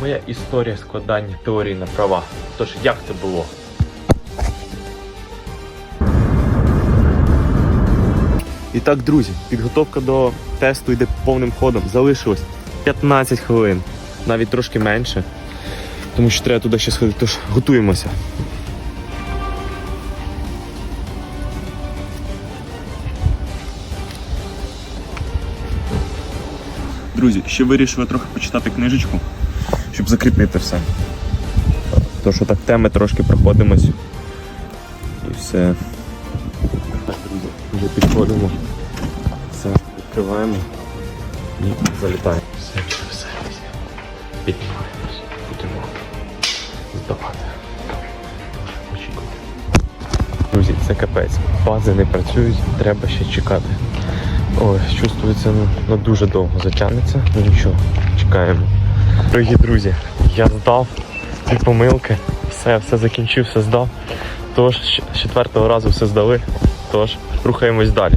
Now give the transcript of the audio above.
Моя історія складання теорії на права. Тож як це було? І так, друзі, підготовка до тесту йде повним ходом. Залишилось 15 хвилин, навіть трошки менше. Тому що треба туди ще сходити, тож готуємося. Друзі, ще вирішили трохи почитати книжечку, щоб закріпити все. То, що так теми трошки проходимось. І все. Вже підходимо. Все, відкриваємо і залітаємо. Все, все, все. Піднімаємось. Будемо здавати. Очікуємо. Друзі, це капець. Бази не працюють, треба ще чекати. Ой, чувствується, ну, ну дуже довго затягнеться. Ну нічого, чекаємо. Дорогі друзі, я здав дві помилки, все, все закінчив, все здав. Тож, з четвертого разу все здали. Тож, рухаємось далі.